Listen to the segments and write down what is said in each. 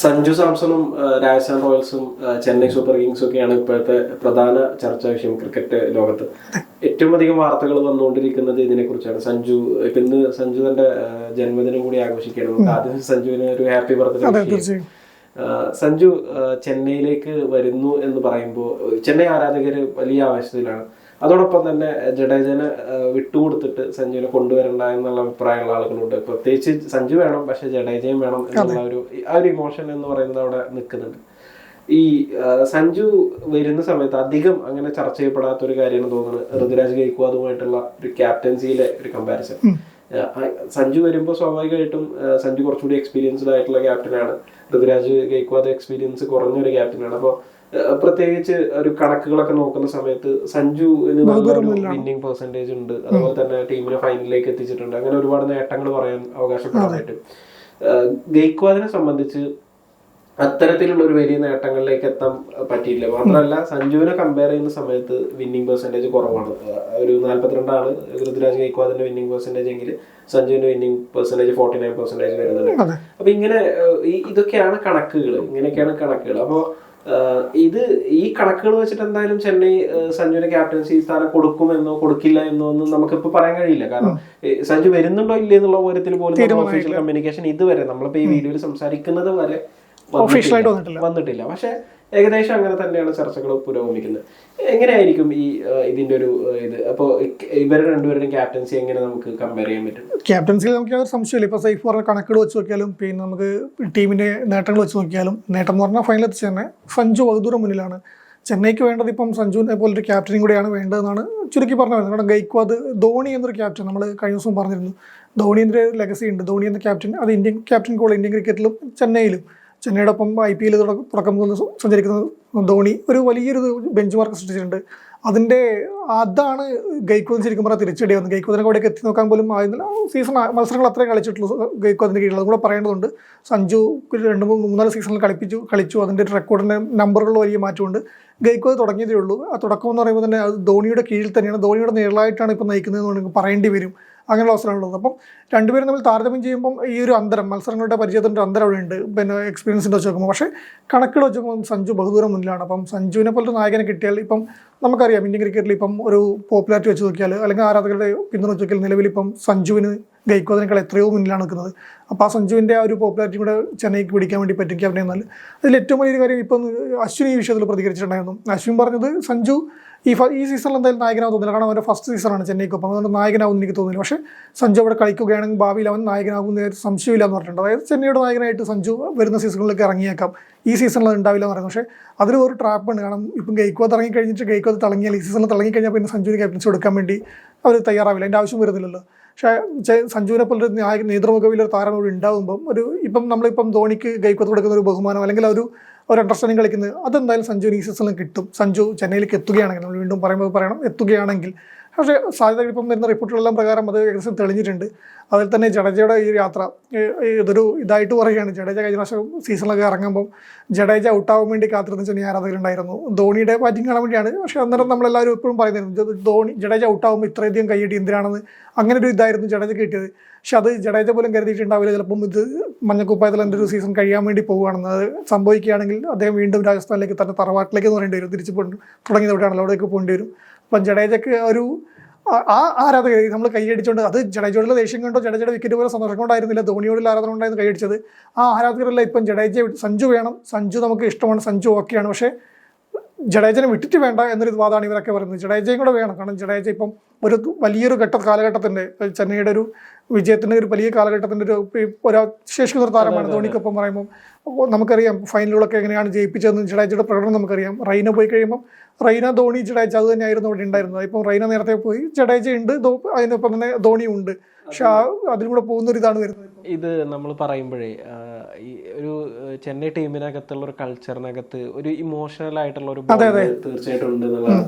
സഞ്ജു സാംസണും രാജസ്ഥാൻ റോയൽസും ചെന്നൈ സൂപ്പർ കിങ്സും ഒക്കെയാണ് ഇപ്പോഴത്തെ പ്രധാന ചർച്ചാ വിഷയം ക്രിക്കറ്റ് ലോകത്ത്. ഏറ്റവും അധികം വാർത്തകൾ വന്നുകൊണ്ടിരിക്കുന്നത് ഇതിനെക്കുറിച്ചാണ്. സഞ്ജു ഇപ്പൊ ഇന്ന് സഞ്ജു തന്റെ ജന്മദിനം കൂടി ആഘോഷിക്കുകയാണ്. നമുക്ക് ആദ്യം സഞ്ജുവിന് ഒരു ഹാപ്പി ബർത്ത്ഡേ സഞ്ജു ചെന്നൈയിലേക്ക് വരുന്നു എന്ന് പറയുമ്പോൾ ചെന്നൈ ആരാധകര് വലിയ ആവേശത്തിലാണ്. അതോടൊപ്പം തന്നെ ജഡേജനെ വിട്ടുകൊടുത്തിട്ട് സഞ്ജുവിനെ കൊണ്ടുവരണ്ട എന്നുള്ള അഭിപ്രായമുള്ള ആളുകളുണ്ട്. പ്രത്യേകിച്ച് സഞ്ജു വേണം പക്ഷെ ജഡേജയും വേണം എന്നുള്ള ഒരു ആ ഒരു ഇമോഷൻ എന്ന് പറയുന്നത് അവിടെ നിൽക്കുന്നുണ്ട്. ഈ സഞ്ജു വരുന്ന സമയത്ത് അധികം അങ്ങനെ ചർച്ച ചെയ്യപ്പെടാത്ത ഒരു കാര്യമാണ് തോന്നുന്നത്. ഋതുരാജ് ഗൈക്വാദുമായിട്ടുള്ള ഒരു ക്യാപ്റ്റൻസിയിലെ ഒരു കമ്പാരിസൺ സഞ്ജു വരുമ്പോൾ സ്വാഭാവികമായിട്ടും സഞ്ജു കുറച്ചുകൂടി എക്സ്പീരിയൻസ്ഡ് ആയിട്ടുള്ള ക്യാപ്റ്റനാണ് ഋതുരാജ് ഗൈക്വാദ് എക്സ്പീരിയൻസ് കുറഞ്ഞ ഒരു ക്യാപ്റ്റനാണ് അപ്പോൾ പ്രത്യേകിച്ച് ഒരു കണക്കുകളൊക്കെ നോക്കുന്ന സമയത്ത് സഞ്ജു വിന്നിങ് വിന്നിംഗ് പെർസെന്റേജ് ഉണ്ട്. അതുപോലെ തന്നെ ടീമിനെ ഫൈനലിലേക്ക് എത്തിച്ചിട്ടുണ്ട്. അങ്ങനെ ഒരുപാട് നേട്ടങ്ങൾ പറയാൻ അവകാശപ്പെടാനായിട്ട് ഗെയ്ക്വാദിനെ സംബന്ധിച്ച് അത്തരത്തിലുള്ള ഒരു വലിയ നേട്ടങ്ങളിലേക്ക് എത്താൻ പറ്റിയില്ല. മാത്രമല്ല സഞ്ജുവിനെ കമ്പയർ ചെയ്യുന്ന സമയത്ത് വിന്നിങ് പെർസെന്റേജ് കുറവാണ്. ഒരു നാല്പത്തിരണ്ടാണ് ഋതുരാജ് ഗൈക്വാദിന്റെ വിന്നിങ് പെർസെന്റേജ് എങ്കിൽ സഞ്ജുവിന്റെ winning percentage forty nine percentage വരുന്നുണ്ട് അപ്പൊ ഇങ്ങനെ ഇതൊക്കെയാണ് കണക്കുകൾ ഇങ്ങനെയൊക്കെയാണ് കണക്കുകൾ അപ്പോ ഏഹ്, ഇത് ഈ കണക്കുകൾ വെച്ചിട്ട് എന്തായാലും ചെന്നൈ സഞ്ജുവിന്റെ സഞ്ജുവിന് ക്യാപ്റ്റൻസി സ്ഥാനം കൊടുക്കുമെന്നോ കൊടുക്കില്ല എന്നോ ഒന്നും നമുക്കിപ്പോ പറയാൻ കഴിയില്ല. കാരണം സഞ്ജു വരുന്നുണ്ടോ ഇല്ലേ എന്നുള്ള കാര്യത്തിൽ പോലും ഒഫീഷ്യൽ കമ്മ്യൂണിക്കേഷൻ ഇതുവരെ നമ്മളിപ്പോ ഈ വീഡിയോയിൽ സംസാരിക്കുന്നത് വരെ ഒഫീഷ്യലായിട്ട് വന്നിട്ടില്ല. വന്നിട്ടില്ല. പക്ഷേ ഏകദേശം അങ്ങനെ തന്നെയാണ് ചർച്ചകൾ പുരോഗമിക്കുന്നത്. എങ്ങനെയായിരിക്കും ഈ ഇതിന്റെ ഒരു ഇത്? അപ്പോ ഇ- ഇവരുടെ രണ്ടുപേരുടെയും ക്യാപ്റ്റൻസി എങ്ങനെ നമുക്ക് കമ്പയർ ചെയ്യാൻ പറ്റും? ക്യാപ്റ്റൻസി നമുക്ക് യാതൊരു സംശയമില്ല ഇപ്പോൾ സൈഫ് പറഞ്ഞ കണക്കുകൾ വെച്ച് നോക്കിയാലും പിന്നെ നമുക്ക് ടീമിന്റെ നേട്ടങ്ങൾ വെച്ച് നോക്കിയാലും നേട്ടം എന്ന് പറഞ്ഞാൽ ഫൈനൽ എത്തിച്ച് തന്നെ സഞ്ജു ബഹദൂർ മുന്നിലാണ്. ചെന്നൈക്ക് വേണ്ടത് ഇപ്പം സഞ്ജുവിനെ പോലൊരു ക്യാപ്റ്റനും കൂടിയാണ് വേണ്ടതെന്നാണ് ചുരുക്കി പറഞ്ഞു വരുന്നത് കാരണം ഗൈക്വാദ് ധോണി എന്നൊരു ക്യാപ്റ്റൻ നമ്മൾ കഴിഞ്ഞ ദിവസം പറഞ്ഞിരുന്നു. ധോണിന്റെ ലെഗസി ഉണ്ട്. ധോണി എന്ന ക്യാപ്റ്റൻ അത് ഇന്ത്യൻ ക്യാപ്റ്റൻ കൂടെ ഇന്ത്യൻ ക്രിക്കറ്റിലും ചെന്നൈയിലും. ചെന്നൈയുടെ ഒപ്പം ഐ പി എൽ തുടക്കം സഞ്ചരിക്കുന്ന ധോണി ഒരു വലിയൊരു ബെഞ്ച് മാർക്ക് സൃഷ്ടിച്ചിട്ടുണ്ട്. അതിന്റെ അതാണ് ഗൈക്കോദിന് ശരിക്കും പറഞ്ഞാൽ തിരിച്ചടി വന്നത്. ഗൈക്കോദിനെ അവിടേക്ക് എത്തി നോക്കാൻ പോലും ആയിരുന്നില്ല. സീസൺ മത്സരങ്ങൾ അത്രയും കളിച്ചിട്ടുള്ളൂ ഗൈക്കോദിന്റെ കീഴിൽ. അതും കൂടെ പറയേണ്ടതുണ്ട് സഞ്ജു രണ്ട് മൂന്ന് മൂന്നാൽ സീസണിൽ കളിപ്പിച്ചു കളിച്ചു. അതിന്റെ റെക്കോർഡിന്റെ നമ്പറുകളിൽ വലിയ മാറ്റമുണ്ട്. ഗൈക്കോദ് തുടങ്ങിയതേ ഉള്ളൂ. ആ തുടക്കം എന്ന് പറയുമ്പോൾ തന്നെ അത് ധോണിയുടെ കീഴിൽ തന്നെയാണ്. ധോണിയുടെ നേരിലായിട്ടാണ് ഇപ്പോൾ നയിക്കുന്നതെന്ന് വേണമെങ്കിൽ പറയേണ്ടി വരും. അങ്ങനെയുള്ള അവസരങ്ങളുള്ളത് അപ്പം രണ്ടുപേരും തമ്മിൽ താരതമ്യം ചെയ്യുമ്പം ഈ ഒരു അന്തരം മത്സരങ്ങളുടെ പരിചയത്തിന്റെ അന്തരം അവിടെ ഉണ്ട് പിന്നെ എക്സ്പീരിയൻസിന്റെ വെച്ച് നോക്കുമ്പോൾ. പക്ഷേ കണക്കുകൾ വെച്ച് നോക്കുമ്പോൾ സഞ്ജു ബഹുദൂരം മുന്നിലാണ്. അപ്പം സഞ്ജുവിനെ പോലത്തെ നായകനെ കിട്ടിയാൽ ഇപ്പം നമുക്കറിയാം ഇന്ത്യൻ ക്രിക്കറ്റിൽ ഇപ്പം ഒരു പോപ്പുലാരിറ്റി വെച്ച് നോക്കിയാൽ അല്ലെങ്കിൽ ആരാധകരുടെ പിന്തുണ വെച്ച് നോക്കിയാൽ നിലവിൽ ഇപ്പം സഞ്ജുവിന് ഗൈക്കോദിനേക്കാൾ എത്രയോ മുന്നിലാണ് നിൽക്കുന്നത്. അപ്പോൾ ആ സഞ്ജുവിന്റെ ആ ഒരു പോപ്പുലാരിറ്റി കൂടെ ചെന്നൈക്ക് പിടിക്കാൻ വേണ്ടി പറ്റിക്കാൻ വേണ്ടി എന്നാൽ അതിൽ ഏറ്റവും വലിയൊരു കാര്യം ഇപ്പം അശ്വിൻ ഈ വിഷയത്തിൽ പ്രതികരിച്ചിട്ടുണ്ടായിരുന്നു. അശ്വിൻ പറഞ്ഞത് സഞ്ജു ഈ ഈ സീസണിൽ എന്തായാലും നായകനാവും തോന്നില്ല. കാരണം അവന്റെ ഫസ്റ്റ് സീസണാണ് ചെന്നൈക്കൊപ്പം. അതുകൊണ്ട് നായകനാവും എനിക്ക് തോന്നില്ല പക്ഷേ സഞ്ജു അവിടെ കളിക്കുകയാണെങ്കിൽ ഭാവിയിൽ അവൻ ഒരു സംശയമില്ല എന്ന് പറഞ്ഞിട്ടുണ്ട്. അതായത് ചെന്നൈയുടെ നായകനായിട്ട് സഞ്ജു വരുന്ന സീസണിലേക്ക് ഇറങ്ങിയേക്കാം. ഈ സീസണിൽ അത് ഉണ്ടാവില്ല എന്ന് പറയുന്നത് പക്ഷേ അതിലും ഒരു ഉണ്ട്. കാരണം ഇപ്പം ഗൈക്കോ ഇറങ്ങി കഴിഞ്ഞിട്ട് ഗൈക്കോത്ത് തിളങ്ങിയാൽ ഈ സീസണിൽ തിളങ്ങി കഴിഞ്ഞാൽ പിന്നെ സഞ്ജുവിന് ക്യാപ്റ്റൻസി കൊടുക്കാൻ വേണ്ടി അവർ തയ്യാറാവില്ല. അതിന്റെ ആവശ്യം വരുന്നില്ലല്ലോ. പക്ഷേ സഞ്ജുവിനെ പോലൊരു നായക നേതൃമുഖവിൽ ഒരു താരം ഇവിടെ ഉണ്ടാകുമ്പം ഒരു ഇപ്പം നമ്മളിപ്പം ധോണിക്ക് ഗൈക്കോത്ത് കൊടുക്കുന്ന ഒരു ബഹുമാനം അല്ലെങ്കിൽ ഒരു ഒരു അണ്ടർസ്റ്റാൻഡിങ് കളിക്കുന്നത് അതെന്തായാലും സഞ്ജുവിന് ഈ സീസണിൽ കിട്ടും. സഞ്ജു ചെന്നൈയിലേക്ക് എത്തുകയാണെങ്കിൽ നമ്മൾ വീണ്ടും പറയുമ്പോൾ പറയണം എത്തുകയാണെങ്കിൽ പക്ഷേ സാധ്യത ഇപ്പം വരുന്ന റിപ്പോർട്ടുകളെല്ലാം പ്രകാരം അത് ഏകദേശം തെളിഞ്ഞിട്ടുണ്ട്. അതിൽ തന്നെ ജഡേജയുടെ ഈ യാത്ര ഇതൊരു ഇതായിട്ട് പറയുകയാണ്. ജഡേജ കഴിഞ്ഞ പ്രാവശ്യം സീസണിലൊക്കെ ഇറങ്ങുമ്പോൾ ജഡേജ ഔട്ടാവാൻ വേണ്ടി കാത്തിരുന്ന ചെറിയ ആരാധകരുണ്ടായിരുന്നു ധോണിയുടെ ബാറ്റിംഗ് കാണാൻ വേണ്ടിയാണ്. പക്ഷേ അന്നേരം നമ്മളെല്ലാവരും എപ്പോഴും പറയുന്നത് ധോണി ജഡേജ ഔട്ടാവുമ്പോൾ ഇത്രയധികം കൈയടി എന്തിനാണെന്ന് അങ്ങനെ ഒരു ഇതായിരുന്നു ജഡേജ കിട്ടിയത്. പക്ഷെ അത് ജഡേജ പോലും കരുതിയിട്ടുണ്ടാവില്ല. ചിലപ്പം ഇത് മഞ്ഞക്കുപ്പായത്തിൽ എന്റെ ഒരു സീസൺ കഴിയാൻ വേണ്ടി പോവുകയാണെന്ന് അത് സംഭവിക്കുകയാണെങ്കിൽ അദ്ദേഹം വീണ്ടും രാജസ്ഥാനിലേക്ക് തന്നെ തറവാട്ടിലേക്ക് എന്ന് പറയേണ്ടി വരും. തിരിച്ച് പോയി തുടങ്ങിയത് എവിടെയാണല്ലോ അവിടേക്ക് പോകേണ്ടി വരും. അപ്പം ജഡേജക്ക് ഒരു ആ- ആരാധകർ നമ്മൾ കൈയടിച്ചുകൊണ്ട് അത് ജഡേജയോടുള്ള ദേഷ്യം കണ്ടോ? ജഡേജയുടെ വിക്കറ്റ് പോലെ സന്തോഷം കൊണ്ടായിരുന്നില്ല. ധോണിയോടുള്ള ആരാധന കൊണ്ടായിരുന്നു കൈയടിച്ചത് ആ ആരാധകരല്ല ഇപ്പം ജഡേജ സഞ്ജു വേണം. സഞ്ജു നമുക്ക് ഇഷ്ടമാണ്. സഞ്ജു ഓക്കെയാണ്. പക്ഷേ ജഡേജനെ വിട്ടിട്ട് വേണ്ട എന്നൊരു വാദമാണ് ഇവരൊക്കെ പറയുന്നത്. ജഡേജയും കൂടെ വേണം. കാരണം ജഡേജ ഇപ്പം ഒരു വലിയൊരു ഘട്ട കാലഘട്ടത്തിന്റെ ചെന്നൈയുടെ ഒരു വിജയത്തിന്റെ ഒരു വലിയ കാലഘട്ടത്തിന്റെ ഒരു ഒരു ശേഷിക്കുന്ന ഒരു താരമാണ് ധോണിക്കൊപ്പം പറയുമ്പോൾ നമുക്കറിയാം ഫൈനലുകളൊക്കെ എങ്ങനെയാണ് ജയിപ്പിച്ചതെന്ന് ജഡേജയുടെ പ്രകടനം നമുക്കറിയാം. റൈന പോയി കഴിയുമ്പോൾ റൈന ധോണി ജഡേജ അത് തന്നെയായിരുന്നു അവിടെ ഉണ്ടായിരുന്നത്. ഇപ്പം റൈന നേരത്തെ പോയി ജഡേജ ഉണ്ട് അതിനൊപ്പം തന്നെ ധോണി ഉണ്ട്. പക്ഷെ ആ അതിലും കൂടെ പോകുന്ന ഒരു ഇതാണ് വരുന്നത് ഇത് നമ്മൾ പറയുമ്പോഴേ ഈ ഒരു ചെന്നൈ ടീമിനകത്തുള്ള ഒരു കൾച്ചറിനകത്ത് ഒരു ഇമോഷണൽ ആയിട്ടുള്ള ഒരു തീർച്ചയായിട്ടും ഉണ്ട് എന്നുള്ളതാണ്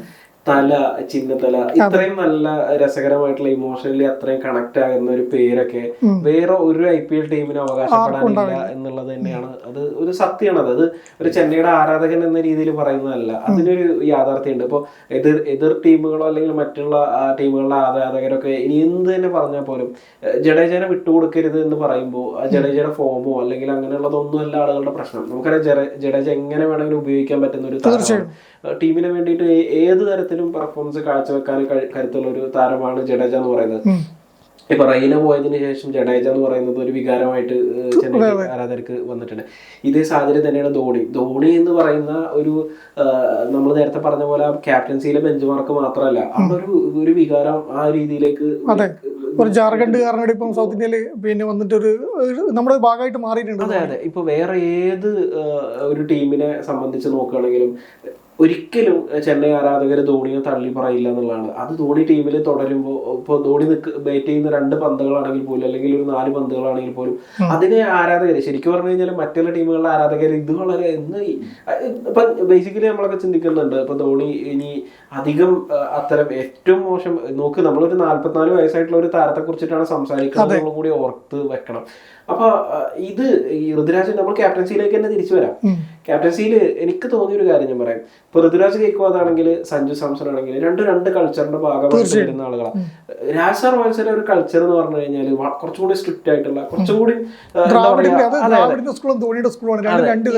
തല ചിന്നത്തല ഇത്രയും നല്ല രസകരമായിട്ടുള്ള ഇമോഷണലി അത്രയും കണക്ട് ആകുന്ന ഒരു പേരൊക്കെ വേറെ ഒരു ഐ പി എൽ ടീമിന് അവകാശപ്പെടാനില്ല എന്നുള്ളത് തന്നെയാണ്. അത് ഒരു സത്യമാണ് അത് അത് ഒരു ചെന്നൈയുടെ ആരാധകൻ എന്ന രീതിയിൽ പറയുന്നതല്ല. അതിനൊരു യാഥാർത്ഥ്യമുണ്ട്. ഇപ്പോൾ എതിർ എതിർ ടീമുകളോ അല്ലെങ്കിൽ മറ്റുള്ള ടീമുകളുടെ ആരാധകരൊക്കെ ഇനി എന്ത് തന്നെ പറഞ്ഞാൽ പോലും ജഡേജനെ വിട്ടുകൊടുക്കരുത് എന്ന് പറയുമ്പോൾ ജഡേജയുടെ ഫോമോ അല്ലെങ്കിൽ അങ്ങനെയുള്ളതൊന്നും അല്ല ആളുകളുടെ പ്രശ്നം. നമുക്കറിയാം ജഡ- ജഡേജ എങ്ങനെ വേണമെങ്കിലും ഉപയോഗിക്കാൻ പറ്റുന്ന ഒരു ടീമിനെ വേണ്ടിയിട്ട് ഏത് ഏത് തരത്തിലും പെർഫോമൻസ് കാഴ്ചവെക്കാൻ കഴി- കരുത്തുള്ള ഒരു താരമാണ് ജഡേജ എന്ന് പറയുന്നത്. ഇപ്പൊ റൈന പോയതിനു ശേഷം ജഡേജ എന്ന് പറയുന്നത് ഒരു വികാരമായിട്ട് ചെന്നൈ ആരാധകർക്ക് വന്നിട്ടുണ്ട്. ഇതേ സാഹചര്യം തന്നെയാണ് ധോണി. ധോണി എന്ന് പറയുന്ന ഒരു നമ്മൾ നേരത്തെ പറഞ്ഞ പോലെ ക്യാപ്റ്റൻസിയിലെ ബെഞ്ച് മാർക്ക് മാത്രമല്ല അതൊരു ഒരു വികാരം ആ രീതിയിലേക്ക് ഒരു ജാർഖണ്ഡുകാരനോട് ഇപ്പം സൗത്ത് ഇന്ത്യയിൽ പിന്നെ വന്നിട്ട് ഒരു നമ്മുടെ ഭാഗമായിട്ട് മാറിയിട്ടുണ്ട്. അതെ അതെ. ഇപ്പൊ വേറെ ഏത് ഒരു ടീമിനെ സംബന്ധിച്ച് നോക്കുകയാണെങ്കിലും ഒരിക്കലും ചെന്നൈ ആരാധകർ ധോണിയെ തള്ളി പറയില്ല എന്നുള്ളതാണ്. അത് ധോണി ടീമിൽ തുടരുമ്പോൾ ഇപ്പോൾ ധോണി നിൽക്ക് ബാറ്റ് ചെയ്യുന്ന രണ്ട് പന്തുകളാണെങ്കിൽ പോലും അല്ലെങ്കിൽ ഒരു നാല് പന്തുകളാണെങ്കിൽ പോലും അതിനെ ആരാധകർ ശരിക്കും പറഞ്ഞു കഴിഞ്ഞാൽ മറ്റുള്ള ടീമുകളുടെ ആരാധകർ ഇത് വളരെ എന്ന് ഇപ്പൊ ബേസിക്കലി നമ്മളൊക്കെ ചിന്തിക്കുന്നുണ്ട്. ഇപ്പൊ ധോണി ഇനി അധികം അത്തരം ഏറ്റവും മോശം നോക്ക് നമ്മളൊരു നാല്പത്തിനാല് വയസ്സായിട്ടുള്ള ഒരു താരത്തെ കുറിച്ചിട്ടാണ് സംസാരിക്കുന്നത്. നമ്മൾ കൂടി ഓർത്ത് വെക്കണം. അപ്പൊ ഇത് ഈ ഋതുരാജ് നമ്മൾ ക്യാപ്റ്റൻസിയിലേക്ക് തന്നെ തിരിച്ചു വരാം. ക്യാപ്റ്റൻസിയിൽ എനിക്ക് തോന്നിയ ഒരു കാര്യം ഞാൻ പറയാം. ഇപ്പൊ ഋതുരാജ് ഗെയ്ക്വാദ് ആണെങ്കിൽ സഞ്ജു സാംസൺ ആണെങ്കിൽ രണ്ട് രണ്ട് കൾച്ചറിന്റെ ഭാഗമായിട്ട് വരുന്ന ആളുകളാണ് രാജ് റോയൽസിന്റെ ഒരു കൾച്ചർ എന്ന് പറഞ്ഞു കഴിഞ്ഞാൽ കുറച്ചുകൂടി സ്ട്രിക്റ്റ് ആയിട്ടുള്ള കുറച്ചുകൂടി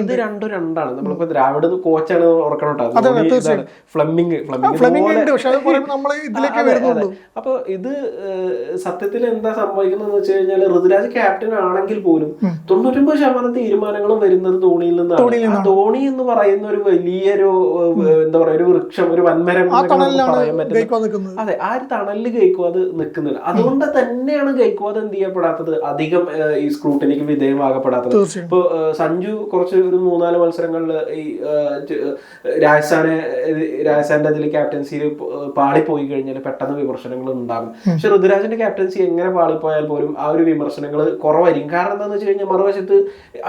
ഇത് രണ്ടും. രണ്ടാണ്. നമ്മളിപ്പോ ദ്രാവിഡ് കോച്ചാണ് ഓർക്കണം ഫ്ലമ്മിങ് വരുന്നുള്ളൂ. അപ്പൊ ഇത് സത്യത്തിൽ എന്താ സംഭവിക്കുന്നത് വെച്ച് കഴിഞ്ഞാൽ ഋതുരാജ് ക്യാപ്റ്റൻ ആണെങ്കിൽ പോലും തൊണ്ണൂറ്റൊമ്പത് ശതമാനം തീരുമാനങ്ങളും വരുന്നത് ധോണിയിൽ നിന്നാണ്. ധോണി എന്ന് പറയുന്ന ഒരു വലിയൊരു എന്താ പറയാ ഒരു വൃക്ഷം ഒരു വൻമരം പറയാൻ പറ്റുന്ന അതെ ആ ഒരു തണലിൽ ഗൈക്കോ അത് നിൽക്കുന്നില്ല. അതുകൊണ്ട് തന്നെയാണ് ഗൈക്വാദ് എന്ത് ചെയ്യപ്പെടാത്തത്? അധികം ഈ സ്ക്രൂട്ടിനിക്ക് വിധേയമാകപ്പെടാത്തത്. ഇപ്പൊ സഞ്ജു കുറച്ച് ഒരു മൂന്നാൽ മത്സരങ്ങളിൽ ഈ രാജസ്ഥാനെ രാജസ്ഥാന്റെ അതിൽ ക്യാപ്റ്റൻസിയിൽ പാളിപ്പോയി കഴിഞ്ഞാൽ പെട്ടെന്ന് വിമർശനങ്ങൾ ഉണ്ടാകും. പക്ഷെ ഋതുരാജന്റെ ക്യാപ്റ്റൻസി എങ്ങനെ പാളിപ്പോയാൽ പോലും ആ ഒരു വിമർശനങ്ങൾ കുറവായിരിക്കും. കാരണം എന്താണെന്ന് വെച്ച് കഴിഞ്ഞാൽ മറുവശത്ത്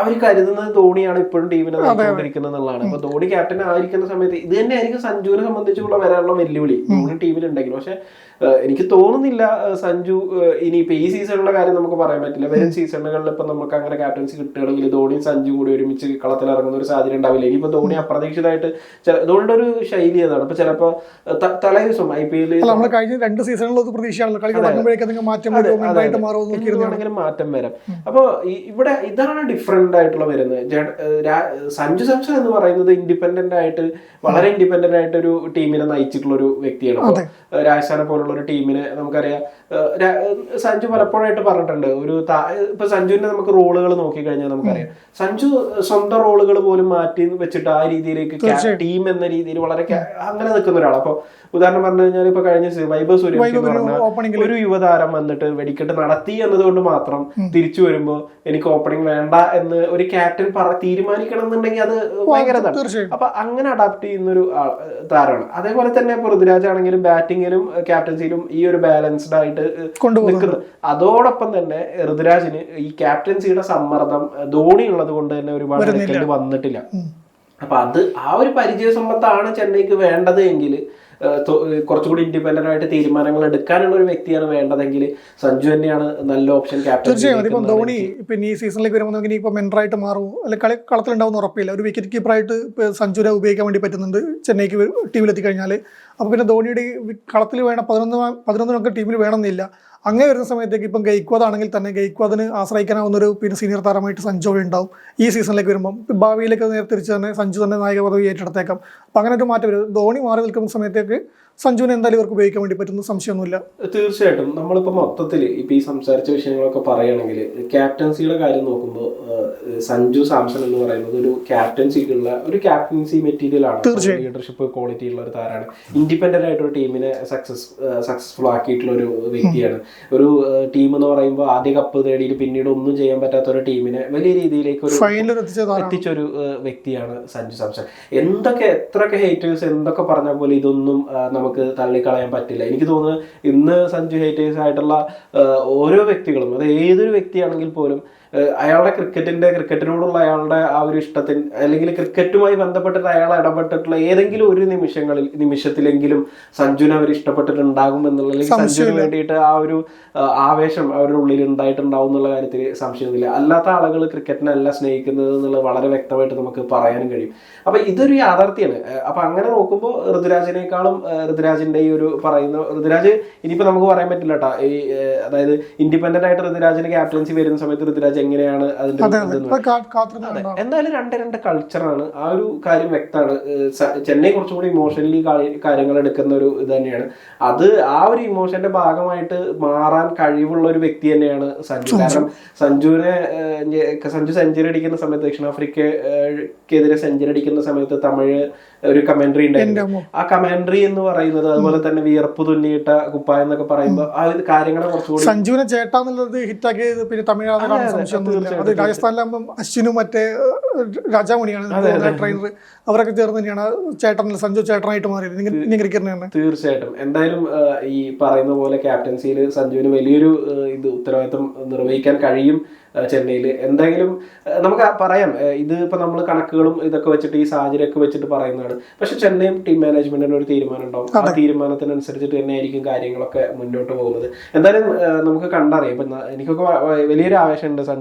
അവർ കരുതുന്നത് ധോണിയാണ് ഇപ്പോഴും ടീമിനെ നയിച്ചുകൊണ്ടിരിക്കുന്നത് എന്നുള്ളതാണ്. അപ്പൊ ധോണി ക്യാപ്റ്റൻ ആയിരിക്കുന്ന സമയത്ത് ഇത് തന്നെയായിരിക്കും സഞ്ജുവിനെ സംബന്ധിച്ചുള്ള വരാനുള്ള വെല്ലുവിളി. ധോണി ടീമിലുണ്ടെങ്കിൽ പക്ഷെ എനിക്ക് തോന്നുന്നില്ല സഞ്ജു ഇനി ഇപ്പൊ ഈ സീസണിലെ കാര്യം നമുക്ക് പറയാൻ പറ്റില്ല. വരും സീസണുകളിൽ ഇപ്പൊ നമുക്ക് അങ്ങനെ ക്യാപ്റ്റൻസി കിട്ടുകയാണെങ്കിൽ ധോണിയും സഞ്ജു കൂടി ഒരുമിച്ച് കളത്തിൽ ഇറങ്ങുന്ന ഒരു സാധ്യത ഉണ്ടാവില്ല. ഇനിയിപ്പോ ധോണി അപ്രതീക്ഷിതമായിട്ട് ധോണിയുടെ ഒരു ശൈലി അതാണ്. ഇപ്പൊ ചിലപ്പോ തലേ ദിവസം ഐ പി എല്ലിൽ നമ്മൾ കഴിഞ്ഞ രണ്ട് സീസണുകളൊക്കെ പ്രതീക്ഷയാണല്ലോ കളി തുടങ്ങുമ്പോഴേക്കും മാറ്റം മാറ്റം വരാം. അപ്പൊ ഇവിടെ ഇതാണ് ഡിഫറെന്റ് ആയിട്ടുള്ള വരുന്നത്. സഞ്ജു സംസൺ എന്ന് പറയുന്നത് ഇൻഡിപെൻഡന്റ് ആയിട്ട് വളരെ ഇൻഡിപെൻഡന്റ് ആയിട്ട് ഒരു ടീമിനെ നയിച്ചിട്ടുള്ള ഒരു വ്യക്തിയാണ്. രാജസ്ഥാനെ പോലുള്ള ഒരു ടീമിനെ നമുക്കറിയാം. സഞ്ജു പലപ്പോഴായിട്ട് പറഞ്ഞിട്ടുണ്ട്. ഒരു ഇപ്പൊ സഞ്ജുവിന്റെ നമുക്ക് റോളുകൾ നോക്കിക്കഴിഞ്ഞാൽ നമുക്കറിയാം. സഞ്ജു സ്വന്തം റോളുകൾ പോലും മാറ്റി വെച്ചിട്ട് ആ രീതിയിലേക്ക് ടീം എന്ന രീതിയിൽ വളരെ അങ്ങനെ നിൽക്കുന്ന ഒരാൾ അപ്പൊ ഉദാഹരണം പറഞ്ഞു കഴിഞ്ഞാൽ ഇപ്പൊ കഴിഞ്ഞ വൈഭവ് ഓപ്പണിംഗിൽ ഒരു യുവതാരം വന്നിട്ട് വെടിക്കെട്ട് നടത്തി എന്നതുകൊണ്ട് മാത്രം തിരിച്ചു വരുമ്പോ എനിക്ക് ഓപ്പണിംഗ് വേണ്ട എന്ന് ഒരു ക്യാപ്റ്റൻ പറ തീരുമാനിക്കണം എന്നുണ്ടെങ്കിൽ അത് ഭയങ്കര. അപ്പൊ അങ്ങനെ അഡാപ്റ്റ് ചെയ്യുന്ന ഒരു താരമാണ്. അതേപോലെ തന്നെ പൃഥ്വിരാജ് ആണെങ്കിലും ബാറ്റിങ്ങിലും ക്യാപ്റ്റൻസിയിലും ഈ ഒരു ബാലൻസ്ഡ് ആയിട്ട് കൊണ്ടുപോകുന്നത് നിൽക്കുന്നത്. അതോടൊപ്പം തന്നെ ഋതുരാജിന് ഈ ക്യാപ്റ്റൻസിയുടെ സമ്മർദ്ദം ധോണി ഉള്ളത് കൊണ്ട് തന്നെ ഒരുപാട് വന്നിട്ടില്ല. അപ്പൊ അത് ആ ഒരു പരിചയ സമ്പത്താണ് ചെന്നൈക്ക് വേണ്ടത് എങ്കിൽ കുറച്ചുകൂടി ഇൻഡിപെൻഡന്റ് ആയിട്ട് തീരുമാനങ്ങൾ എടുക്കാനുള്ള ഒരു വ്യക്തിയാണ് വേണ്ടതെങ്കിൽ സഞ്ജു തന്നെയാണ് നല്ല ഓപ്ഷൻ ക്യാപ്റ്റൻ തീർച്ചയായും. അതിപ്പം ധോണി ഇപ്പം ഈ സീസണിലേക്ക് വരുമ്പോൾ നമുക്ക് ഇനിയിപ്പോൾ മെൻഡറായിട്ട് മാറുമോ അല്ലെങ്കിൽ കളി കളത്തിലുണ്ടാവുന്ന ഉറപ്പില്ല. ഒരു വിക്കറ്റ് കീപ്പറായിട്ട് സഞ്ജുവിനെ ഉപയോഗിക്കാൻ വേണ്ടി പറ്റുന്നുണ്ട്. ചെന്നൈക്ക് ടീമിലെത്തി കഴിഞ്ഞാൽ അപ്പോൾ പിന്നെ ധോണിയുടെ കളത്തിൽ വേണം പതിനൊന്ന് പതിനൊന്നിനൊക്കെ ടീമിൽ വേണമെന്നില്ല. അങ്ങനെ വരുന്ന സമയത്തേക്ക് ഇപ്പം ഗെയ്ക്വാദ് ആണെങ്കിൽ തന്നെ ഗെയ്ക്വാദിന് ആശ്രയിക്കാനാവുന്ന ഒരു പിന്നെ സീനിയർ താരമായിട്ട് സഞ്ജു ഉണ്ടാവും. ഈ സീസണിലേക്ക് വരുമ്പം. ഭാവിയിലേക്ക് നേരെ തിരിച്ച് തന്നെ സഞ്ജു തന്നെ നായക പദവി ഏറ്റെടുത്തേക്കാം. അപ്പം അങ്ങനെ ഒരു മാറ്റം വരും. ധോണി മാറി നിൽക്കുന്ന സമയത്തേക്ക് സഞ്ജുവിനെ എന്തായാലും ഇവർക്ക് ഉപയോഗിക്കാൻ വേണ്ടി പറ്റുന്ന സംശയമൊന്നുമില്ല. തീർച്ചയായിട്ടും. നമ്മളിപ്പോൾ മൊത്തത്തിൽ ഇപ്പം ഈ സംസാരിച്ച വിഷയങ്ങളൊക്കെ പറയുകയാണെങ്കിൽ ക്യാപ്റ്റൻസിയുടെ കാര്യം നോക്കുമ്പോൾ സഞ്ജു സാംസൺ എന്ന് പറയുന്നത് ഒരു ക്യാപ്റ്റൻസിക്കുള്ള ഒരു ക്യാപ്റ്റൻസി മെറ്റീരിയൽ ആണ്. ലീഡർഷിപ്പ് ക്വാളിറ്റി ഉള്ള ഒരു താരമാണ്. ഇൻഡിപെൻഡന്റ് ആയിട്ട് ഒരു ടീമിനെ സക്സസ് സക്സസ്ഫുൾ ആക്കിയിട്ടുള്ള ഒരു വ്യക്തിയാണ്. ഒരു ടീം എന്ന് പറയുമ്പോൾ ആദ്യ കപ്പ് നേടിയിട്ട് പിന്നീട് ഒന്നും ചെയ്യാൻ പറ്റാത്ത ഒരു ടീമിനെ വലിയ രീതിയിലേക്ക് ഒരു എത്തിച്ചൊരു വ്യക്തിയാണ് സഞ്ജു സാംസൺ. എന്തൊക്കെ എത്രയൊക്കെ ഹേറ്റേഴ്സ് എന്തൊക്കെ പറഞ്ഞാൽ പോലും ഇതൊന്നും നമുക്ക് തള്ളിക്കളയാൻ പറ്റില്ല. എനിക്ക് തോന്നുന്നു ഇന്ന് സഞ്ജു ഹേറ്റേഴ്സ് ആയിട്ടുള്ള ഓരോ വ്യക്തികളും അത് ഏതൊരു വ്യക്തിയാണെങ്കിൽ പോലും അയാളുടെ ക്രിക്കറ്റിന്റെ ക്രിക്കറ്റിനോടുള്ള അയാളുടെ ആ ഒരു ഇഷ്ടത്തിന് അല്ലെങ്കിൽ ക്രിക്കറ്റുമായി ബന്ധപ്പെട്ടിട്ട് അയാൾ ഇടപെട്ടിട്ടുള്ള ഏതെങ്കിലും ഒരു നിമിഷങ്ങളിൽ നിമിഷത്തിലെങ്കിലും സഞ്ജുവിനെ അവർ ഇഷ്ടപ്പെട്ടിട്ടുണ്ടാകും എന്നുള്ള അല്ലെങ്കിൽ സഞ്ജുവിന് വേണ്ടിയിട്ട് ആ ഒരു ആവേശം അവരുടെ ഉള്ളിൽ ഉണ്ടായിട്ടുണ്ടാവും എന്നുള്ള കാര്യത്തിൽ സംശയമൊന്നുമില്ല. അല്ലാത്ത ആളുകൾ ക്രിക്കറ്റിനല്ല സ്നേഹിക്കുന്നത് എന്നുള്ളത് വളരെ വ്യക്തമായിട്ട് നമുക്ക് പറയാനും കഴിയും. അപ്പൊ ഇതൊരു യാഥാർത്ഥ്യമാണ് അപ്പൊ അങ്ങനെ നോക്കുമ്പോൾ ഋതുരാജിനേക്കാളും ഋതുരാജിന്റെ ഈ ഒരു പറയുന്ന ഋതുരാജ് ഇനിയിപ്പോ നമുക്ക് പറയാൻ പറ്റില്ല കേട്ടോ ഈ അതായത് ഇൻഡിപെൻഡന്റ് ആയിട്ട് ഋതുരാജിന് ക്യാപ്റ്റൻസി വരുന്ന സമയത്ത് ഋതുരാജ് എങ്ങനെയാണ് അതിന്റെ എന്തായാലും രണ്ട് രണ്ട് കൾച്ചറാണ് ആ ഒരു കാര്യം വ്യക്തമാണ്. ചെന്നൈ കുറച്ചും കൂടി ഇമോഷണലി കാര്യങ്ങൾ എടുക്കുന്ന ഒരു ഇത് തന്നെയാണ്. അത് ആ ഒരു ഇമോഷന്റെ ഭാഗമായിട്ട് മാറാൻ കഴിവുള്ള ഒരു വ്യക്തി തന്നെയാണ് സഞ്ജു. കാരണം സഞ്ജുവിനെ സഞ്ജു സെഞ്ചുറി അടിക്കുന്ന സമയത്ത് ദക്ഷിണാഫ്രിക്കക്കെതിരെ സെഞ്ചുറി അടിക്കുന്ന സമയത്ത് തമിഴ് ഒരു കമന്ററി ഉണ്ടായിരുന്നു. ആ കമന്ററി എന്ന് പറയുന്നത് അതുപോലെ തന്നെ വിയർപ്പ് തുന്നിയിട്ട കുപ്പായം എന്നൊക്കെ പറയുമ്പോൾ ആ കാര്യങ്ങളെ കുറച്ചുകൂടി സഞ്ജുവിനെ ചേട്ടാന്നുള്ളത് ഹിറ്റാക്കിയത് പിന്നെ തമിഴ്നാട്ടിലാണ് സംശയമൊന്നുമില്ല അത് രാജസ്ഥാനിലാകുമ്പോൾ അശ്വിനും മറ്റേ രാജാമണിയാണ് ട്രെയിനർ. അവരൊക്കെ ചേർന്ന് തന്നെയാണ് ചേട്ടൻ സഞ്ജു ചേട്ടനായിട്ട് മാറിയത്. തന്നെ. തീർച്ചയായിട്ടും. എന്തായാലും ഈ പറയുന്ന പോലെ ക്യാപ്റ്റൻസിയിൽ സഞ്ജുവിന് വലിയൊരു ഇത് ഉത്തരവാദിത്വം നിർവഹിക്കാൻ കഴിയും ചെന്നൈയിൽ എന്തായാലും നമുക്ക് പറയാം ഇത് ഇപ്പൊ നമ്മൾ കണക്കുകളും ഇതൊക്കെ വെച്ചിട്ട് ഈ സാഹചര്യമൊക്കെ വെച്ചിട്ട് പറയുന്നതാണ്. പക്ഷെ ചെന്നൈ ടീം മാനേജ്മെന്റിന് ഒരു തീരുമാനം ഉണ്ടാവും ആ തീരുമാനത്തിനനുസരിച്ചിട്ട് തന്നെ ആയിരിക്കും കാര്യങ്ങളൊക്കെ മുന്നോട്ട് പോകുന്നത്. എന്തായാലും നമുക്ക് കണ്ടറിയാം. ഇപ്പൊ എനിക്കൊക്കെ വലിയൊരു ആവേശമുണ്ട് സഞ്ജുവിന്